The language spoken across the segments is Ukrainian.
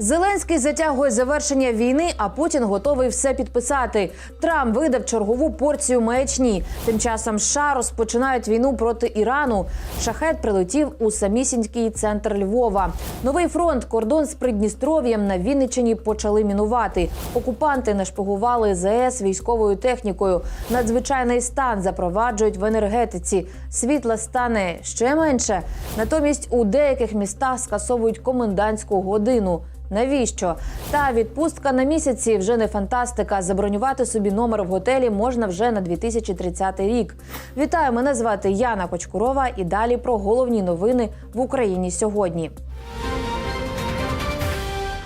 Зеленський затягує завершення війни, а Путін готовий все підписати. Трамп видав чергову порцію маячні. Тим часом США розпочинають війну проти Ірану. Шахет прилетів у самісінький центр Львова. Новий фронт, кордон з Придністров'ям на Вінниччині почали мінувати. Окупанти нашпигували ЗС військовою технікою. Надзвичайний стан запроваджують в енергетиці. Світла стане ще менше. Натомість у деяких містах скасовують комендантську годину. Навіщо? Та відпустка на місяці вже не фантастика. Забронювати собі номер в готелі можна вже на 2030 рік. Вітаю, мене звати Яна Кочкурова. І далі про головні новини в Україні сьогодні.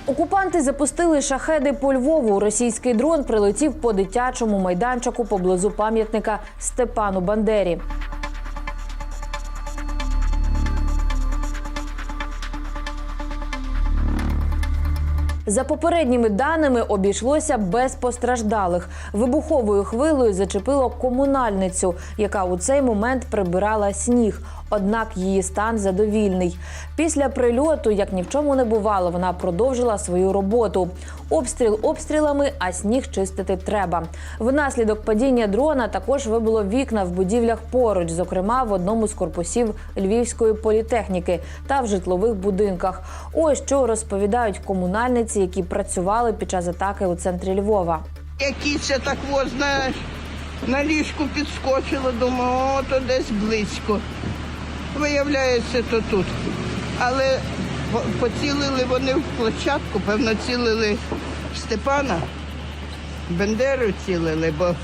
Окупанти запустили шахеди по Львову. Російський дрон прилетів по дитячому майданчику поблизу пам'ятника Степану Бандері. За попередніми даними обійшлося без постраждалих. Вибуховою хвилою зачепило комунальницю, яка у цей момент прибирала сніг. Однак її стан задовільний. Після прильоту, як ні в чому не бувало, вона продовжила свою роботу. Обстріл обстрілами, а сніг чистити треба. Внаслідок падіння дрона також вибило вікна в будівлях поруч, зокрема в одному з корпусів Львівської політехніки та в житлових будинках. Ось що розповідають комунальниці, які працювали під час атаки у центрі Львова. Якийсь так во, на ліжку підскочила, думаю, о, то десь близько. Виявляється, то тут. Але поцілили вони в площадку, певно, цілили Степана, Бендеру цілили, бо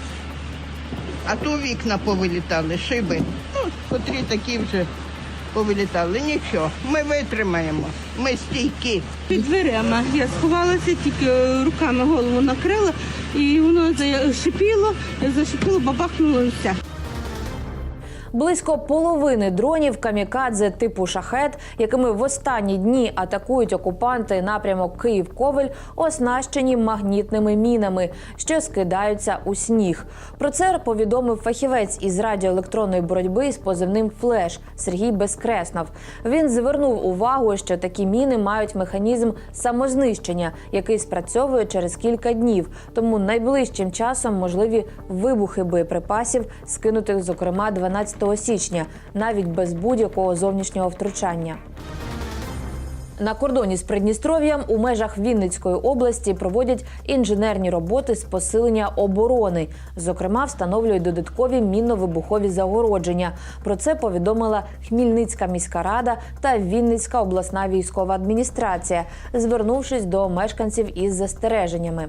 а то вікна повилітали, шиби. Ну, котрі такі вже повилітали. Нічого, ми витримаємо, ми стійкі. Під дверима я сховалася, тільки е, руками голову накрила, і воно зашипіло, зашипіло, бабахнуло і все. Близько половини дронів камікадзе типу шахет, якими в останні дні атакують окупанти напрямок Київ-Ковель, оснащені магнітними мінами, що скидаються у сніг. Про це повідомив фахівець із радіоелектронної боротьби з позивним Флеш Сергій Безкреснов. Він звернув увагу, що такі міни мають механізм самознищення, який спрацьовує через кілька днів. Тому найближчим часом можливі вибухи боєприпасів, скинутих зокрема 12 січня, навіть без будь-якого зовнішнього втручання. На кордоні з Придністров'ям у межах Вінницької області проводять інженерні роботи з посилення оборони. Зокрема, встановлюють додаткові мінно-вибухові загородження. Про це повідомила Хмільницька міська рада та Вінницька обласна військова адміністрація, звернувшись до мешканців із застереженнями.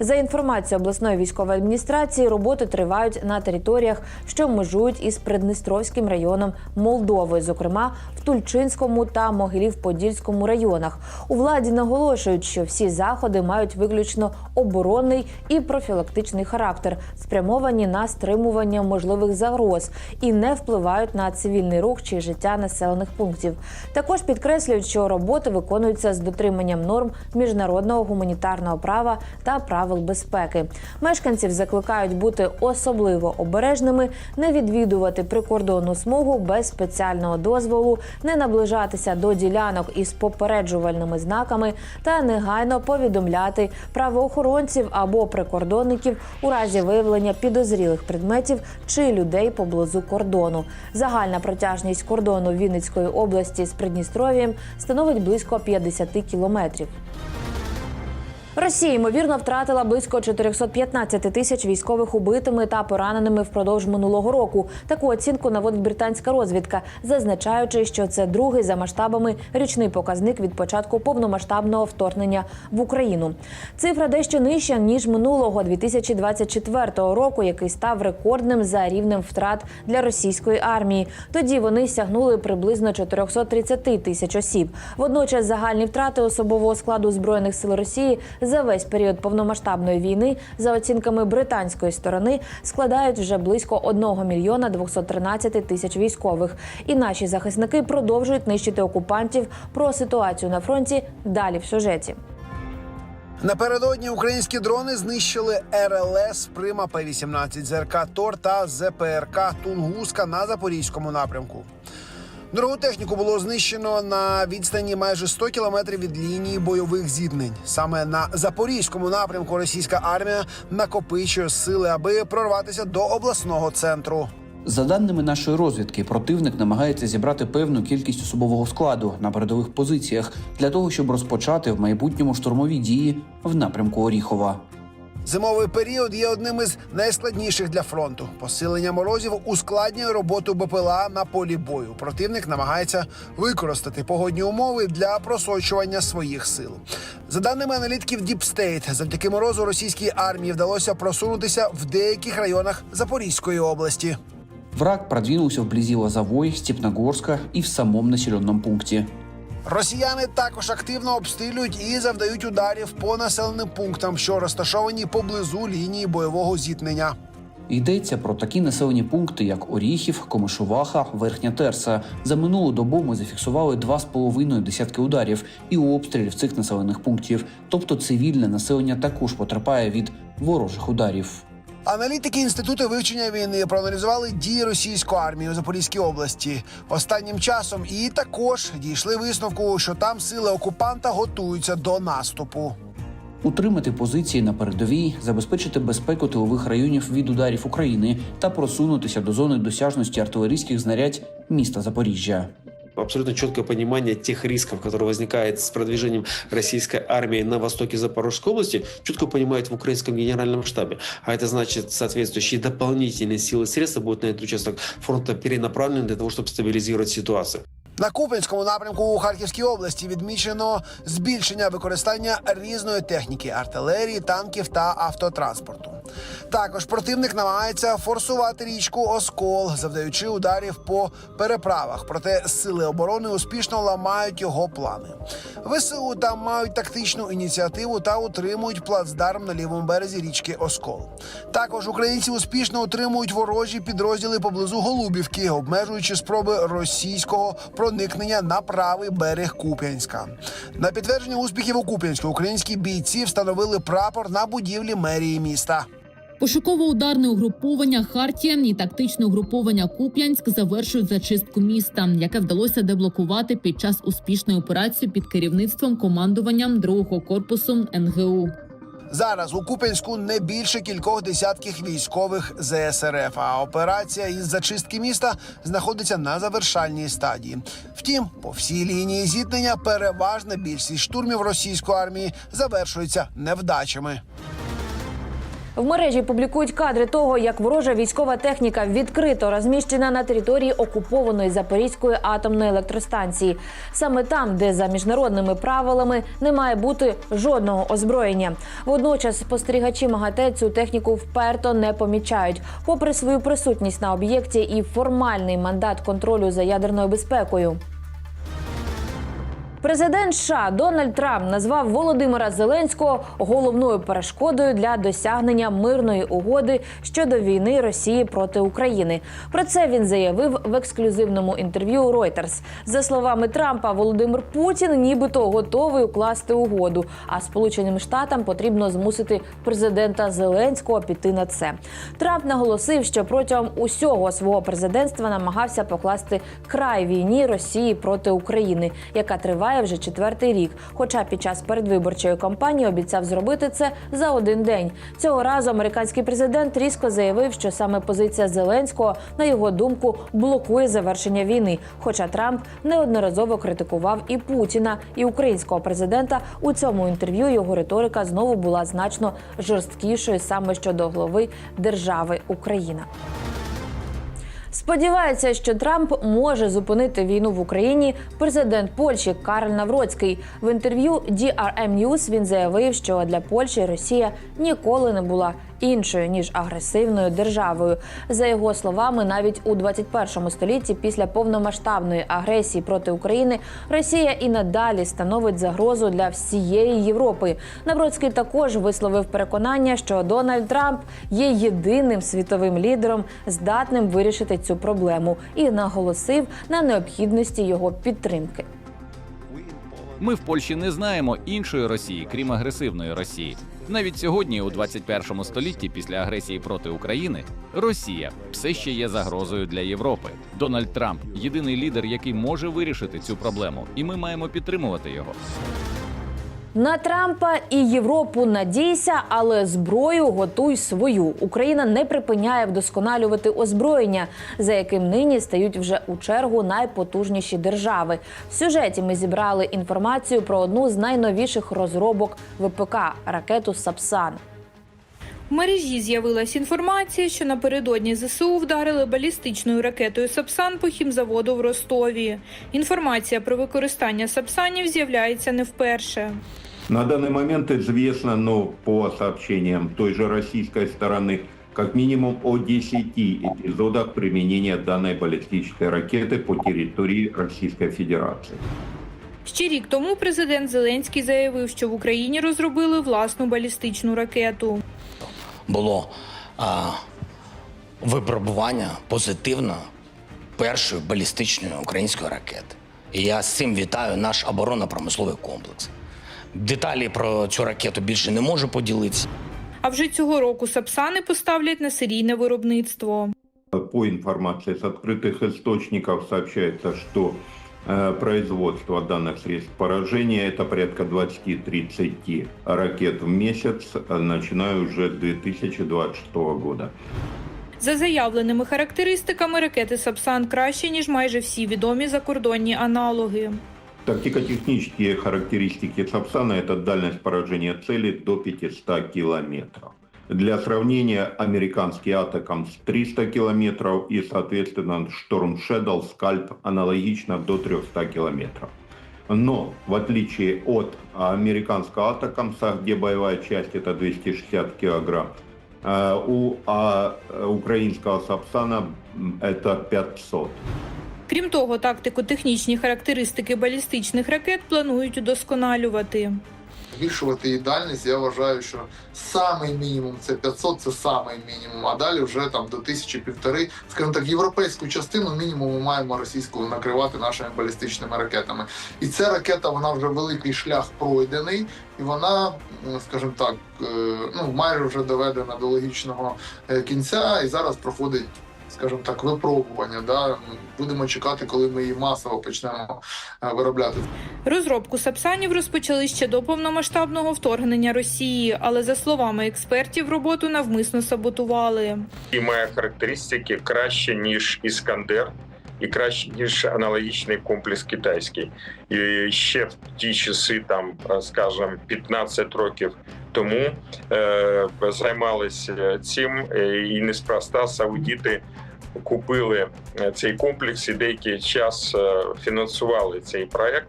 За інформацією обласної військової адміністрації, роботи тривають на територіях, що межують із Придністровським районом Молдови, зокрема в Тульчинському та Могилів-Подільському районах. У владі наголошують, що всі заходи мають виключно оборонний і профілактичний характер, спрямовані на стримування можливих загроз і не впливають на цивільний рух чи життя населених пунктів. Також підкреслюють, що роботи виконуються з дотриманням норм міжнародного гуманітарного права та правил безпеки. Мешканців закликають бути особливо обережними, не відвідувати прикордонну смугу без спеціального дозволу, не наближатися до ділянок із попереджувальними знаками та негайно повідомляти правоохоронців або прикордонників у разі виявлення підозрілих предметів чи людей поблизу кордону. Загальна протяжність кордону Вінницької області з Придністров'ям становить близько 50 кілометрів. Росія ймовірно втратила близько 415 тисяч військових убитими та пораненими впродовж минулого року. Таку оцінку наводить британська розвідка, зазначаючи, що це другий за масштабами річний показник від початку повномасштабного вторгнення в Україну. Цифра дещо нижча ніж минулого 2024 року, який став рекордним за рівнем втрат для російської армії. Тоді вони сягнули приблизно 430 тисяч осіб. Водночас загальні втрати особового складу збройних сил Росії за весь період повномасштабної війни, за оцінками британської сторони, складають вже близько 1 мільйона 213 тисяч військових. І наші захисники продовжують нищити окупантів. Про ситуацію на фронті далі в сюжеті. Напередодні українські дрони знищили РЛС Прима П-18 ЗРК Тор та ЗПРК Тунгуска на запорізькому напрямку. Дорогу техніку було знищено на відстані майже 100 кілометрів від лінії бойових зіткнень. Саме на запорізькому напрямку російська армія накопичує сили, аби прорватися до обласного центру. За даними нашої розвідки, противник намагається зібрати певну кількість особового складу на передових позиціях для того, щоб розпочати в майбутньому штурмові дії в напрямку Оріхова. Зимовий період є одним із найскладніших для фронту. Посилення морозів ускладнює роботу БПЛА на полі бою. Противник намагається використати погодні умови для просочування своїх сил. За даними аналітиків State, завдяки морозу російській армії вдалося просунутися в деяких районах Запорізької області. Враг продвинулся вблизи Лозовой, Степногорска и в самом населенном пункте. Росіяни також активно обстрілюють і завдають ударів по населеним пунктам, що розташовані поблизу лінії бойового зіткнення. Йдеться про такі населені пункти, як Оріхів, Комишуваха, Верхня Терса. За минулу добу ми зафіксували 2,5 десятки ударів і обстрілів цих населених пунктів. Тобто цивільне населення також потерпає від ворожих ударів. Аналітики інституту вивчення війни проаналізували дії російської армії у Запорізькій області останнім часом і також дійшли висновку, що там сили окупанта готуються до наступу. Утримати позиції на передовій, забезпечити безпеку тилових районів від ударів України та просунутися до зони досяжності артилерійських знарядь міста Запоріжжя абсолютно четкое понимание тех рисков, которые возникают с продвижением российской армии на востоке Запорожской области, четко понимают в украинском генеральном штабе. А это значит, соответствующие дополнительные силы и средства будут на этот участок фронта перенаправлены для того, чтобы стабилизировать ситуацию. На Куп'янському напрямку у Харківській області відмічено збільшення використання різної техніки артилерії, танків та автотранспорту. Також противник намагається форсувати річку Оскол, завдаючи ударів по переправах. Проте сили оборони успішно ламають його плани. ВСУ там мають тактичну ініціативу та утримують плацдарм на лівому березі річки Оскол. Також українці успішно утримують ворожі підрозділи поблизу Голубівки, обмежуючи спроби російського проникнення на правий берег Куп'янська. На підтвердження успіхів у Куп'янську українські бійці встановили прапор на будівлі мерії міста. Пошуково-ударне угруповання Хартія і тактичне угруповання Куп'янськ завершують зачистку міста, яке вдалося деблокувати під час успішної операції під керівництвом командуванням другого корпусу НГУ. Зараз у Куп'янську не більше кількох десятків військових ЗСРФ. А операція із зачистки міста знаходиться на завершальній стадії. Втім, по всій лінії зіткнення переважна більшість штурмів російської армії завершується невдачами. В мережі публікують кадри того, як ворожа військова техніка відкрито розміщена на території окупованої Запорізької атомної електростанції, саме там, де за міжнародними правилами не має бути жодного озброєння. Водночас спостерігачі МАГАТЕ цю техніку вперто не помічають, попри свою присутність на об'єкті і формальний мандат контролю за ядерною безпекою. Президент США Дональд Трамп назвав Володимира Зеленського головною перешкодою для досягнення мирної угоди щодо війни Росії проти України. Про це він заявив в ексклюзивному інтерв'ю Reuters. За словами Трампа, Володимир Путін нібито готовий укласти угоду. А Сполученим Штатам потрібно змусити президента Зеленського піти на це. Трамп наголосив, що протягом усього свого президентства намагався покласти край війні Росії проти України, яка триває вже четвертий рік. Хоча під час передвиборчої кампанії обіцяв зробити це за один день. Цього разу американський президент різко заявив, що саме позиція Зеленського, на його думку, блокує завершення війни. Хоча Трамп неодноразово критикував і Путіна, і українського президента. У цьому інтерв'ю його риторика знову була значно жорсткішою саме щодо голови держави Україна. Сподівається, що Трамп може зупинити війну в Україні. Президент Польщі Карл Навроцький в інтерв'ю DRM News він заявив, що для Польщі Росія ніколи не була іншою ніж агресивною державою. За його словами, навіть у 21 столітті, після повномасштабної агресії проти України, Росія і надалі становить загрозу для всієї Європи. Навроцький також висловив переконання, що Дональд Трамп є єдиним світовим лідером, здатним вирішити цю проблему, і наголосив на необхідності його підтримки. Ми в Польщі не знаємо іншої Росії, крім агресивної Росії. Навіть сьогодні, у 21 столітті, після агресії проти України, Росія все ще є загрозою для Європи. Дональд Трамп єдиний лідер, який може вирішити цю проблему, і ми маємо підтримувати його. На Трампа і Європу надійся, але зброю готуй свою. Україна не припиняє вдосконалювати озброєння, за яким нині стають вже у чергу найпотужніші держави. В сюжеті ми зібрали інформацію про одну з найновіших розробок ВПК ракету Сапсан. В мережі з'явилась інформація, що напередодні ЗСУ вдарили балістичною ракетою Сапсан по хімзаводу в Ростові. Інформація про використання сапсанів з'являється не вперше. На данный момент известно, но по сообщениям той же российской стороны, как минимум о 10 эпизодах применения данной баллистической ракеты по территории Российской Федерации. Ще рік тому президент Зеленський заявив, що в Україні розробили власну балістичну ракету. було а, випробування позитивно першої балістичної української ракети. І я з цим вітаю наш оборонно-промисловий комплекс. Деталі про цю ракету більше не можу поділитися. А вже цього року сапсани поставлять на серійне виробництво. По информации с открытых источников сообщается, что э, производство данных средств поражения это порядка 20-30 ракет в месяц, э, начиная уже с 2026 года. За заявленими характеристиками, ракети Сапсан краще, ніж майже всі відомі закордонні аналоги. Тактико-технические характеристики Сапсана – это дальность поражения цели до 500 километров. Для сравнения, американский Атакамс 300 километров и, соответственно, Шторм Shadow Скальп аналогично до 300 километров. Но, в отличие от американского Атакамса, где боевая часть это 260 килограмм, э, у а, э, украинского Сапсана м, это 500. Крім того, тактико-технічні характеристики балістичних ракет планують удосконалювати. збільшувати її дальність, я вважаю, що самий мінімум це 500, це самий мінімум, а далі вже там до тисячі півтори, скажімо так, європейську частину мінімум ми маємо російську накривати нашими балістичними ракетами. І ця ракета, вона вже великий шлях пройдений, і вона, скажімо так, е, ну майже вже доведена до логічного е, кінця, і зараз проходить. Скажімо так, випробування. Да? Будемо чекати, коли ми її масово почнемо е, виробляти. Розробку сапсанів розпочали ще до повномасштабного вторгнення Росії, але за словами експертів, роботу навмисно саботували. і має характеристики краще ніж Іскандер. І краще ніж аналогічний комплекс китайський, і ще в ті часи, там скажем скажімо, 15 років тому е, займалися цим, е, і неспроста саудіти купили е, цей комплекс і деякий час е, фінансували цей проект.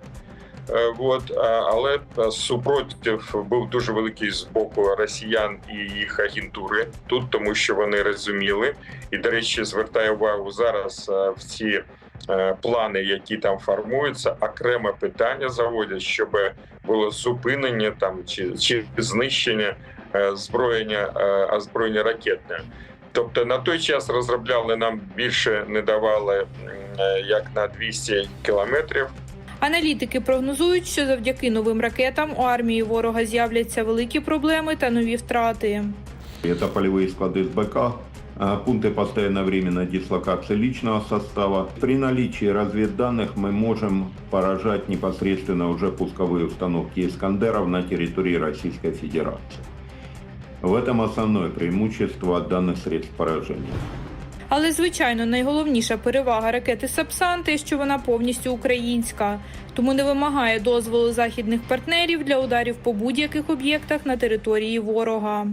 Е, От, але е, супротив був дуже великий з боку росіян і їх агентури тут, тому що вони розуміли. І, до речі, звертаю увагу зараз е, в ці е, плани, які там формуються, окреме питання заводять, щоб було зупинення там чи, чи знищення е, зброєння е, озброєння ракетне. Тобто на той час розробляли нам більше не давали е, як на 200 кілометрів. Аналітики прогнозують, що завдяки новим ракетам у армії ворога з'являться великі проблеми та нові втрати. Это полевые склады СБК, а, пункты постоянной временной дислокации личного состава. При наличии разведданных мы можем поражать непосредственно уже пусковые установки «Искандеров» на территории Российской Федерации. В этом основное преимущество данных средств поражения. Але звичайно, найголовніша перевага ракети Сапсан те, що вона повністю українська, тому не вимагає дозволу західних партнерів для ударів по будь-яких об'єктах на території ворога.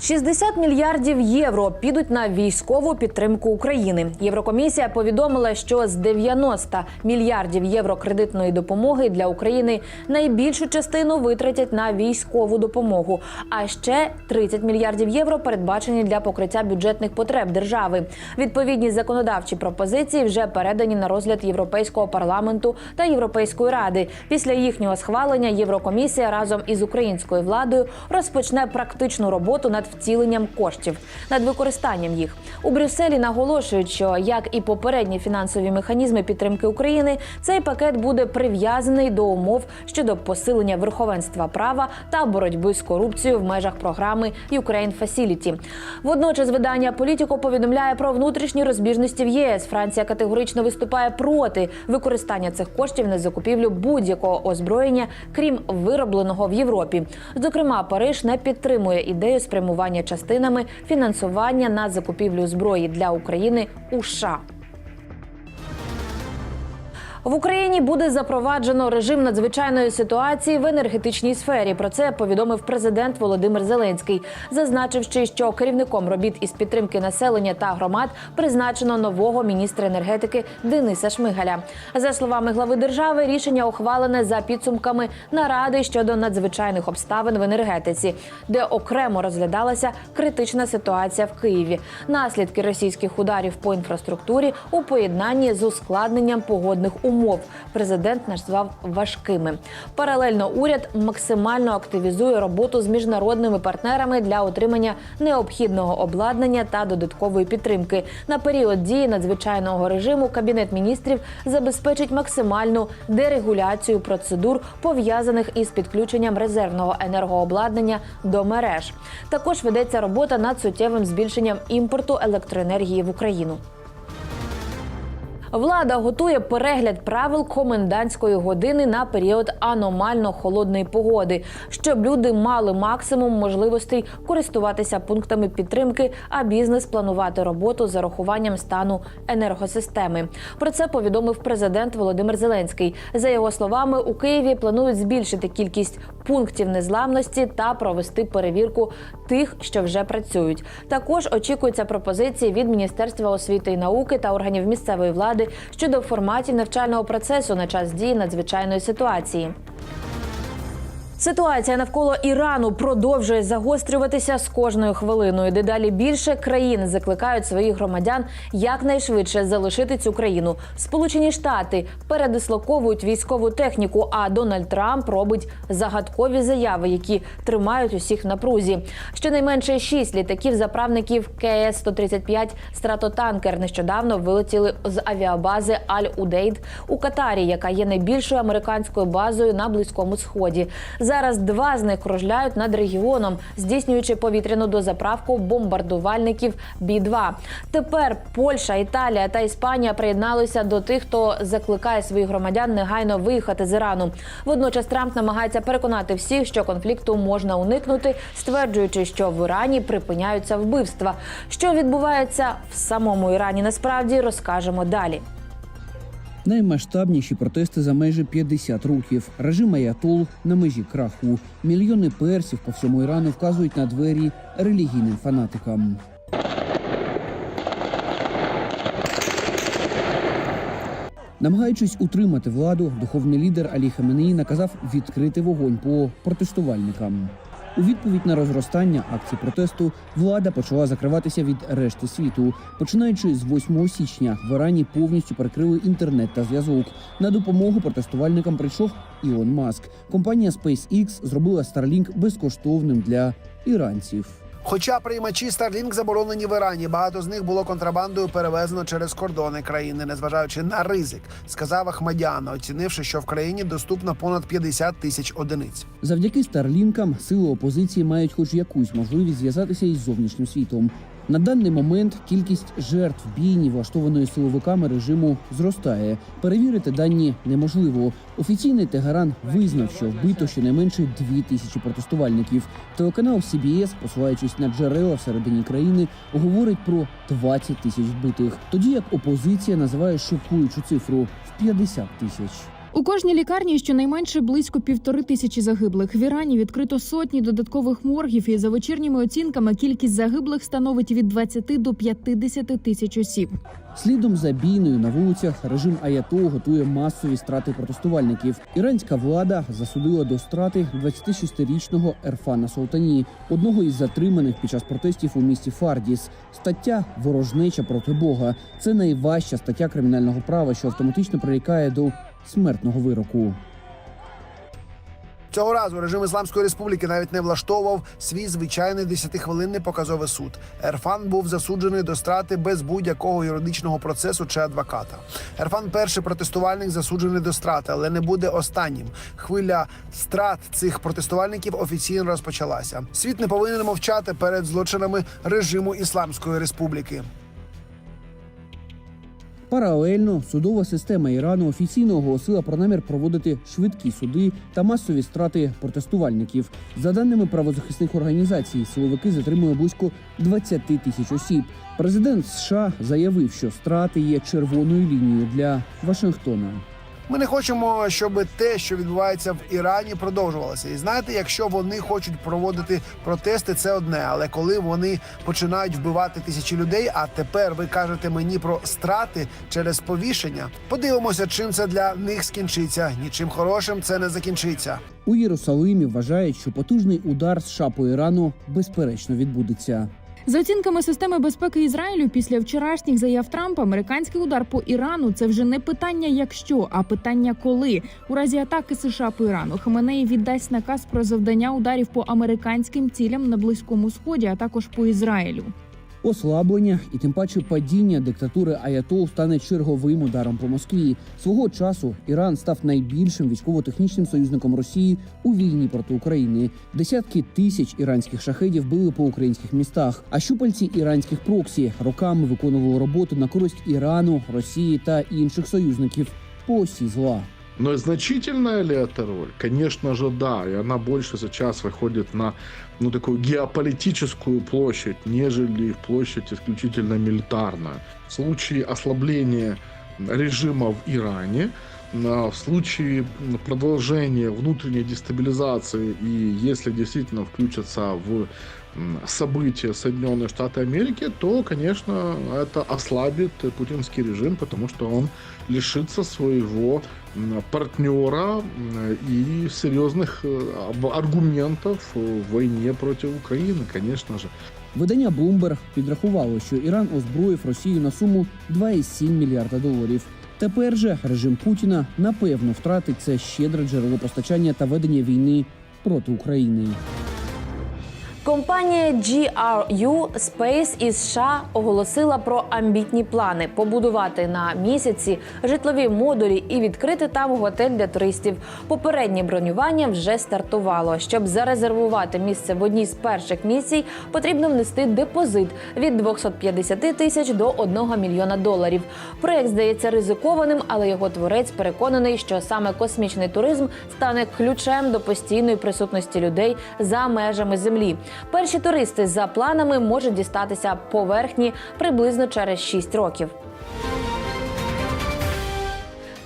60 мільярдів євро підуть на військову підтримку України. Єврокомісія повідомила, що з 90 мільярдів євро кредитної допомоги для України найбільшу частину витратять на військову допомогу. А ще 30 мільярдів євро передбачені для покриття бюджетних потреб держави. Відповідні законодавчі пропозиції вже передані на розгляд Європейського парламенту та Європейської ради. Після їхнього схвалення Єврокомісія разом із українською владою розпочне практичну роботу над втіленням коштів, над використанням їх. У Брюсселі наголошують, що як і попередні фінансові механізми підтримки України, цей пакет буде прив'язаний до умов щодо посилення верховенства права та боротьби з корупцією в межах програми Ukraine Facility. Водночас видання Політіко повідомляє про внутрішні розбіжності в ЄС. Франція категорично виступає проти використання цих коштів на закупівлю будь-якого озброєння, крім виробленого в Європі. Зокрема, Париж не підтримує ідею спрямування частинами фінансування на закупівлю зброї для України у США. В Україні буде запроваджено режим надзвичайної ситуації в енергетичній сфері. Про це повідомив президент Володимир Зеленський, зазначивши, що керівником робіт із підтримки населення та громад призначено нового міністра енергетики Дениса Шмигаля. За словами глави держави, рішення ухвалене за підсумками наради щодо надзвичайних обставин в енергетиці, де окремо розглядалася критична ситуація в Києві, наслідки російських ударів по інфраструктурі у поєднанні з ускладненням погодних умов. Президент назвав важкими. Паралельно уряд максимально активізує роботу з міжнародними партнерами для отримання необхідного обладнання та додаткової підтримки. На період дії надзвичайного режиму кабінет міністрів забезпечить максимальну дерегуляцію процедур пов'язаних із підключенням резервного енергообладнання до мереж. Також ведеться робота над суттєвим збільшенням імпорту електроенергії в Україну. Влада готує перегляд правил комендантської години на період аномально холодної погоди, щоб люди мали максимум можливостей користуватися пунктами підтримки, а бізнес планувати роботу з зарахуванням стану енергосистеми. Про це повідомив президент Володимир Зеленський. За його словами, у Києві планують збільшити кількість пунктів незламності та провести перевірку тих, що вже працюють. Також очікуються пропозиції від Міністерства освіти і науки та органів місцевої влади щодо форматів навчального процесу на час дії надзвичайної ситуації. Ситуація навколо Ірану продовжує загострюватися з кожною хвилиною. Дедалі більше країн закликають своїх громадян якнайшвидше залишити цю країну. Сполучені Штати передислоковують військову техніку. А Дональд Трамп робить загадкові заяви, які тримають усіх в напрузі. Щонайменше шість літаків заправників КС 135 стратотанкер нещодавно вилетіли з авіабази Аль Удейд у Катарі, яка є найбільшою американською базою на близькому сході. Зараз два з них кружляють над регіоном, здійснюючи повітряну дозаправку бомбардувальників Бі 2 Тепер Польща, Італія та Іспанія приєдналися до тих, хто закликає своїх громадян негайно виїхати з Ірану. Водночас Трамп намагається переконати всіх, що конфлікту можна уникнути, стверджуючи, що в Ірані припиняються вбивства. Що відбувається в самому Ірані, насправді розкажемо далі. Наймасштабніші протести за майже 50 років. Режим Аятол на межі краху. Мільйони персів по всьому Ірану вказують на двері релігійним фанатикам. Намагаючись утримати владу, духовний лідер Алі Хаменеї наказав відкрити вогонь по протестувальникам. У відповідь на розростання акцій протесту влада почала закриватися від решти світу. Починаючи з 8 січня, в Ірані повністю перекрили інтернет та зв'язок. На допомогу протестувальникам прийшов Ілон Маск. Компанія SpaceX зробила Starlink безкоштовним для іранців. Хоча приймачі Starlink заборонені в Ірані, багато з них було контрабандою перевезено через кордони країни, незважаючи на ризик, сказав Ахмадяна, оцінивши, що в країні доступно понад 50 тисяч одиниць. Завдяки старлінкам сили опозиції мають хоч якусь можливість зв'язатися із зовнішнім світом. На даний момент кількість жертв бійні, влаштованої силовиками режиму, зростає. Перевірити дані неможливо. Офіційний Тегеран визнав, що вбито щонайменше дві тисячі протестувальників. Телеканал CBS, посилаючись на джерела всередині країни, говорить про 20 тисяч вбитих. Тоді як опозиція називає шокуючу цифру в 50 тисяч. У кожній лікарні щонайменше близько півтори тисячі загиблих. В Ірані відкрито сотні додаткових моргів, і за вечірніми оцінками кількість загиблих становить від 20 до 50 тисяч осіб. Слідом за бійною на вулицях режим Аятол готує масові страти протестувальників. Іранська влада засудила до страти 26-річного Ерфана Солтані, одного із затриманих під час протестів у місті Фардіс. Стаття ворожнеча проти Бога. Це найважча стаття кримінального права, що автоматично прирікає до смертного вироку. Цього разу режим Ісламської республіки навіть не влаштовував свій звичайний 10-хвилинний показовий суд. Ерфан був засуджений до страти без будь-якого юридичного процесу чи адвоката. Ерфан перший протестувальник засуджений до страти, але не буде останнім. Хвиля страт цих протестувальників офіційно розпочалася. Світ не повинен мовчати перед злочинами режиму Ісламської республіки. Паралельно судова система Ірану офіційно оголосила про намір проводити швидкі суди та масові страти протестувальників. За даними правозахисних організацій, силовики затримали близько 20 тисяч осіб. Президент США заявив, що страти є червоною лінією для Вашингтона. Ми не хочемо, щоб те, що відбувається в Ірані, продовжувалося. І знаєте, якщо вони хочуть проводити протести, це одне. Але коли вони починають вбивати тисячі людей, а тепер ви кажете мені про страти через повішення, подивимося, чим це для них скінчиться. Нічим хорошим це не закінчиться. У Єрусалимі вважають, що потужний удар США по Ірану безперечно відбудеться. За оцінками системи безпеки Ізраїлю, після вчорашніх заяв Трампа, американський удар по Ірану це вже не питання якщо, а питання коли. У разі атаки США по Ірану Хаменеї віддасть наказ про завдання ударів по американським цілям на близькому сході, а також по Ізраїлю. Ослаблення і тим паче падіння диктатури Аятол стане черговим ударом по Москві. Свого часу Іран став найбільшим військово-технічним союзником Росії у війні проти України. Десятки тисяч іранських шахедів били по українських містах. А щупальці іранських проксі роками виконували роботу на користь Ірану, Росії та інших союзників по осі зла. Но значительная ли эта роль? Конечно же, да. И она больше сейчас выходит на ну, такую геополитическую площадь, нежели площадь исключительно милитарную. В случае ослабления режима в Иране, в случае продолжения внутренней дестабилизации и если действительно включатся в м, события Соединенные Штаты Америки, то, конечно, это ослабит путинский режим, потому что он лишится своего м, партнера м, и серьезных э, об- аргументов в войне против Украины, конечно же. Видання Bloomberg підрахувало, що Іран озброїв Росію на суму 2,7 мільярда доларів. Тепер же режим Путіна напевно втратить це щедре джерело постачання та ведення війни проти України. Компанія GRU Space із США оголосила про амбітні плани побудувати на місяці житлові модулі і відкрити там готель для туристів. Попереднє бронювання вже стартувало. Щоб зарезервувати місце в одній з перших місій, потрібно внести депозит від 250 тисяч до 1 мільйона доларів. Проект здається ризикованим, але його творець переконаний, що саме космічний туризм стане ключем до постійної присутності людей за межами землі. Перші туристи за планами можуть дістатися поверхні приблизно через 6 років.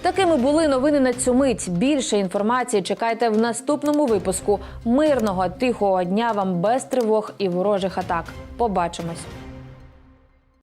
Такими були новини на цю мить. Більше інформації чекайте в наступному випуску. Мирного тихого дня вам без тривог і ворожих атак. Побачимось.